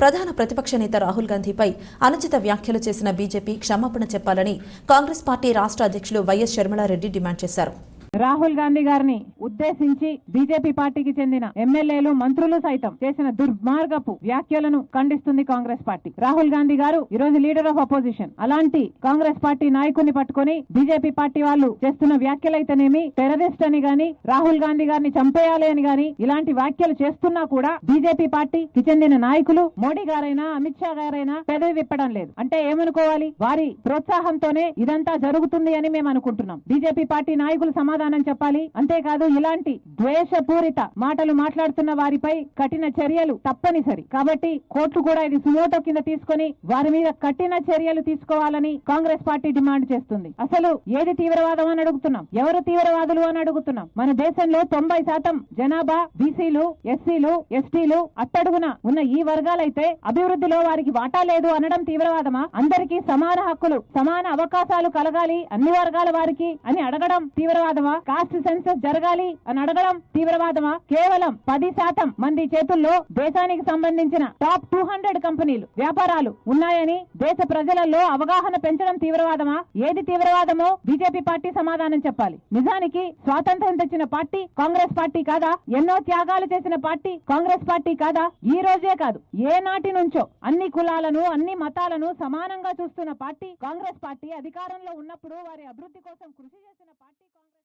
ప్రధాన ప్రతిపక్ష నేత రాహుల్ గాంధీపై అనుచిత వ్యాఖ్యలు చేసిన బీజేపీ క్షమాపణ చెప్పాలని కాంగ్రెస్ పార్టీ రాష్ట్ర అధ్యక్షులు వైఎస్ షర్మిలారెడ్డి డిమాండ్ చేశారు. రాహుల్ గాంధీ గారిని ఉద్దేశించి బీజేపీ పార్టీకి చెందిన ఎమ్మెల్యేలు మంత్రులు సైతం చేసిన దుర్మార్గపు వ్యాఖ్యలను ఖండిస్తుంది కాంగ్రెస్ పార్టీ. రాహుల్ గాంధీ గారు ఈ రోజు లీడర్ ఆఫ్ అపోజిషన్. అలాంటి కాంగ్రెస్ పార్టీ నాయకుని పట్టుకొని బీజేపీ పార్టీ వాళ్ళు చేస్తున్న వ్యాఖ్యలైతేనేమి టెరరిస్ట్ అని గాని రాహుల్ గాంధీ గారిని చంపేయాలి అని గాని ఇలాంటి వ్యాఖ్యలు చేస్తున్నా కూడా బీజేపీ పార్టీకి చెందిన నాయకులు మోడీ గారైనా అమిత్ షా గారైనా పెదవి విప్పడం లేదు. అంటే ఏమనుకోవాలి? వారి ప్రోత్సాహంతోనే ఇదంతా జరుగుతుంది అని మేము అనుకుంటున్నాం. బీజేపీ పార్టీ నాయకులు సమాధానం చెప్పాలి. అంతేకాదు ఇలాంటి ద్వేషపూరిత మాటలు మాట్లాడుతున్న వారిపై కఠిన చర్యలు తప్పనిసరి. కాబట్టి కోర్టు కూడా ఇది సుమోటో కింద తీసుకొని వారి మీద కఠిన చర్యలు తీసుకోవాలని కాంగ్రెస్ పార్టీ డిమాండ్ చేస్తుంది. అసలు ఏది తీవ్రవాదం అని అడుగుతున్నాం? ఎవరు తీవ్రవాదులు అని అడుగుతున్నాం? మన దేశంలో తొంభై శాతం జనాభా బీసీలు ఎస్సీలు ఎస్టీలు అట్టడుగున ఉన్న ఈ వర్గాలైతే అభివృద్ధిలో వారికి వాటా లేదు అనడం తీవ్రవాదమా? అందరికీ సమాన హక్కులు సమాన అవకాశాలు కలగాలి అన్ని వర్గాల వారికి అని అడగడం తీవ్రవాదమా? కాస్ట్ సెన్సస్ జరగాలి అని అడగడం తీవ్రవాదమా? కేవలం పది శాతం మంది చేతుల్లో దేశానికి సంబంధించిన టాప్ టూ హండ్రెడ్ కంపెనీలు వ్యాపారాలు ఉన్నాయని దేశ ప్రజలలో అవగాహన పెంచడం తీవ్రవాదమా? ఏది తీవ్రవాదమో బీజేపీ పార్టీ సమాధానం చెప్పాలి. నిజానికి స్వాతంత్రం తెచ్చిన పార్టీ కాంగ్రెస్ పార్టీ కాదా? ఎన్నో త్యాగాలు చేసిన పార్టీ కాంగ్రెస్ పార్టీ కాదా? ఈ రోజే కాదు. ఏ నాటి నుంచో అన్ని కులాలను అన్ని మతాలను సమానంగా చూస్తున్న పార్టీ కాంగ్రెస్ పార్టీ అధికారంలో ఉన్నప్పుడు వారి అభివృద్ధి కోసం కృషి చేసిన పార్టీ కాంగ్రెస్ పార్టీ